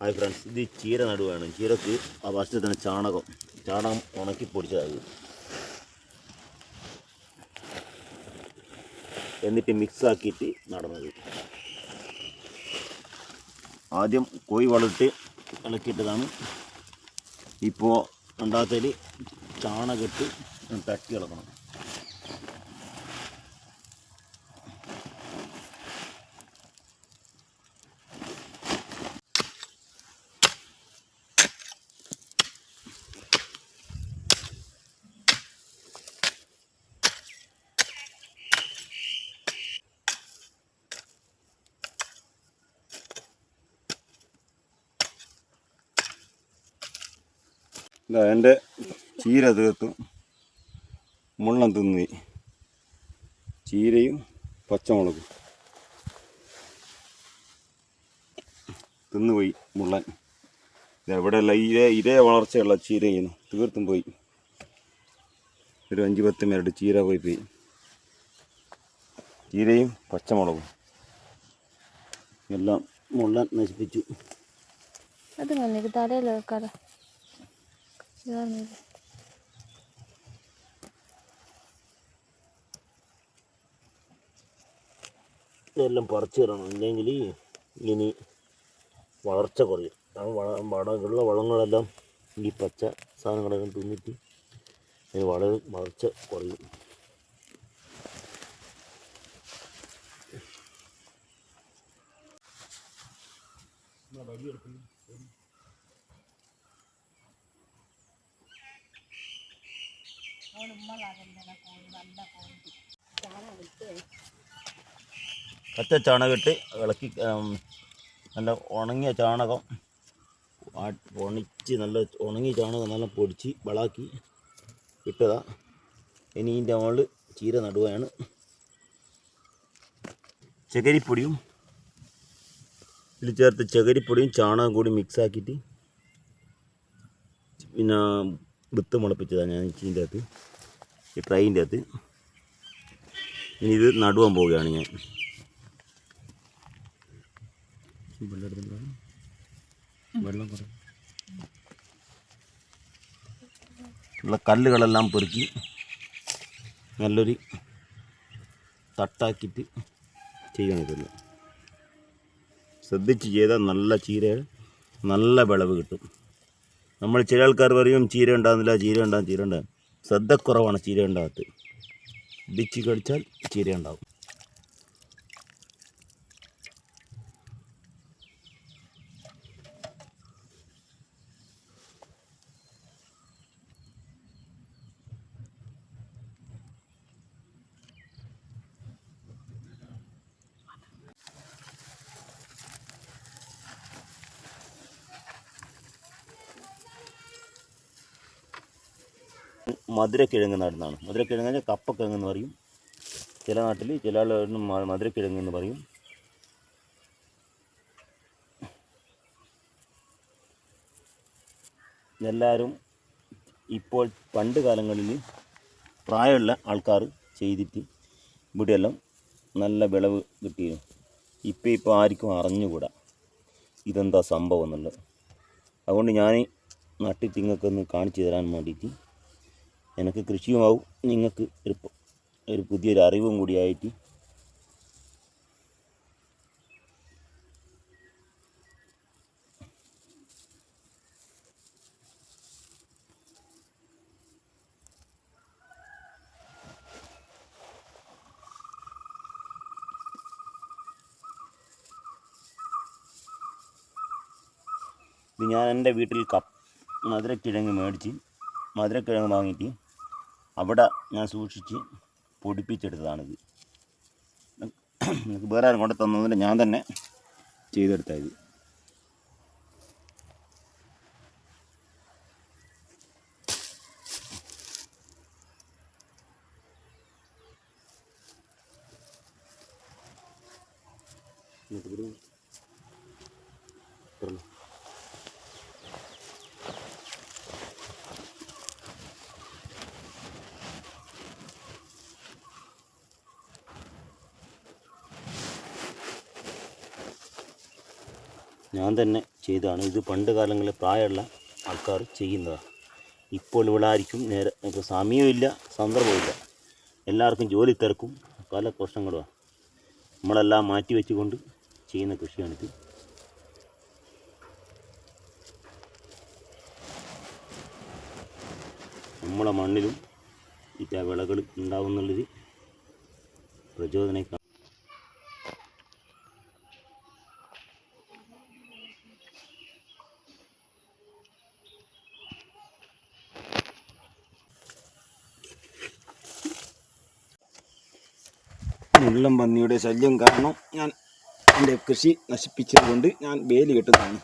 Hi friends ഇത് ചീര നടുവാണ്. ചീരക്ക് ആ ഫസ്റ്റ് തന്നെ ചാണകം ചാണകം ഉണക്കി പൊടിച്ചതായി എന്നിട്ട് മിക്സ് ആക്കിയിട്ട് നടന്നത്. ആദ്യം കോഴി വളർത്തി ഇളക്കിയിട്ടതാണ്. ഇപ്പോൾ രണ്ടാമത്തേൽ ചാണകമിട്ട് തട്ടി ഇളക്കണം. ഇതാ എന്റെ ചീര തീർത്തും. മുള്ളം തിന്നു. ചീരയും പച്ചമുളകും. തിന്നുപോയി മുള്ളൻ. ഇതെവിടെയല്ല ഇരേ ഇരേ വളർച്ചയുള്ള ചീരയാണ്. തീർത്തും പോയി. ഒരു അഞ്ച് പത്ത് മിനിറ്റ് ചീര പോയി പോയി. ചീരയും പച്ചമുളകും. എല്ലാം മുള്ളൻ നശിപ്പിച്ചു. അത് തലയിൽ വെക്കാലോ ഇതാണ് ഇതെല്ലാം പറിച്ചു തരണം. ഇല്ലെങ്കിൽ ഇനി വളർച്ച കുറയും. ആ വള വളമുള്ള വളങ്ങളെല്ലാം ഈ പച്ച സാധനങ്ങളെല്ലാം തിന്നിട്ട് അതിന് വള വളർച്ച കുറയും. പച്ച ചാണകമിട്ട് ഇളക്കി നല്ല ഉണങ്ങിയ ചാണകം ഉണച്ച് നല്ല ഉണങ്ങിയ ചാണകം നല്ല പൊടിച്ച് വളാക്കി ഇട്ടതാ. ഇനി ഇതിന്റെ മുകളിൽ ചീര നടുകയാണ് ചകരിപ്പൊടിയും ഇതിൽ ചേർത്ത് ചകരിപ്പൊടിയും ചാണകം കൂടി മിക്സാക്കിയിട്ട് പിന്നെ വിത്ത് മുളപ്പിച്ചതാണ് ഞാൻ ഇച്ചിന്റെ അകത്ത്. ഈ ട്രൈന്റെ അകത്ത്. ഇനി ഇത് നടുവാൻ പോവുകയാണ് ഞാൻ. ഉള്ള കല്ലുകളെല്ലാം പെറുക്കി നല്ലൊരു തട്ടാക്കിയിട്ട് ചെയ്യണം ഇതെല്ലാം. ശ്രദ്ധിച്ച് ചെയ്താൽ നല്ല ചീരകൾ നല്ല വിളവ് കിട്ടും. നമ്മൾ ചില ആൾക്കാർ പറയും ചീര ഉണ്ടാകുന്നില്ല ചീര ഉണ്ടാകും ചീര ഉണ്ടാകും. ശ്രദ്ധക്കുറവാണ് ചീര ഉണ്ടാകത്ത് ഇടിച്ച് കടിച്ചാൽ ചീര ഉണ്ടാകും. മധുരക്കിഴങ്ങ് നടുന്നതാണ് മധുരക്കിഴങ്ങ് എന്ന് കപ്പക്കിഴങ്ങ് എന്ന് പറയും. ചില നാട്ടിൽ ചില ആളുകളും മധുരക്കിഴങ്ങ് എന്ന് പറയും. എല്ലാവരും ഇപ്പോൾ പണ്ട് കാലങ്ങളിൽ പ്രായമുള്ള ആൾക്കാർ ചെയ്തിട്ട് ഇവിടെയെല്ലാം നല്ല വിളവ് കിട്ടിയിരുന്നു. ഇപ്പം ഇപ്പോൾ ആർക്കും അറിഞ്ഞുകൂടാ ഇതെന്താ സംഭവം എന്നുള്ളത്. അതുകൊണ്ട് ഞാൻ നട്ടിട്ട് നിങ്ങൾക്കൊന്ന് കാണിച്ചു തരാൻ വേണ്ടിയിട്ട് എനിക്ക് കൃഷിയുമാവും. നിങ്ങൾക്ക് ഒരു ഒരു പുതിയൊരു അറിവും കൂടിയായിട്ട് ഇത് ഞാൻ എന്റെ വീട്ടിൽ കപ്പ് മധുരക്കിഴങ്ങ് മേടിച്ച് മധുരക്കിഴങ്ങ് വാങ്ങിയിട്ട് അവിടെ ഞാൻ സൂക്ഷിച്ച് പൊടിപ്പിച്ചെടുത്തതാണിത്. നിങ്ങൾക്ക് വേറെ ആരും കൊണ്ട് തന്നതിന് ഞാൻ തന്നെ ചെയ്തെടുത്തായത്. ഇങ്ങോട്ട് ഞാൻ തന്നെ ചെയ്തതാണ് ഇത് പണ്ട് കാലങ്ങളിൽ പ്രായമുള്ള ആൾക്കാർ ചെയ്യുന്നതാണ് ഇപ്പോൾ ഇവിടെ ആയിരിക്കും നേരെ ഇപ്പോൾ സമയമില്ല സന്ദർഭമില്ല എല്ലാവർക്കും ജോലി തിരക്കും പല പ്രശ്നങ്ങളുമാണ് നമ്മളെല്ലാം മാറ്റി വെച്ചുകൊണ്ട് ചെയ്യുന്ന കൃഷിയാണിത്. നമ്മളെ മണ്ണിലും ഈ വിളകൾ ഉണ്ടാവുന്നുള്ളൊരു പ്രചോദനം മുള്ളം പന്നിയുടെ ശല്യം കാരണം ഞാൻ എന്റെ കൃഷി നശിപ്പിച്ചത് കൊണ്ട് ഞാൻ വേലി കെട്ടുന്നതാണ്.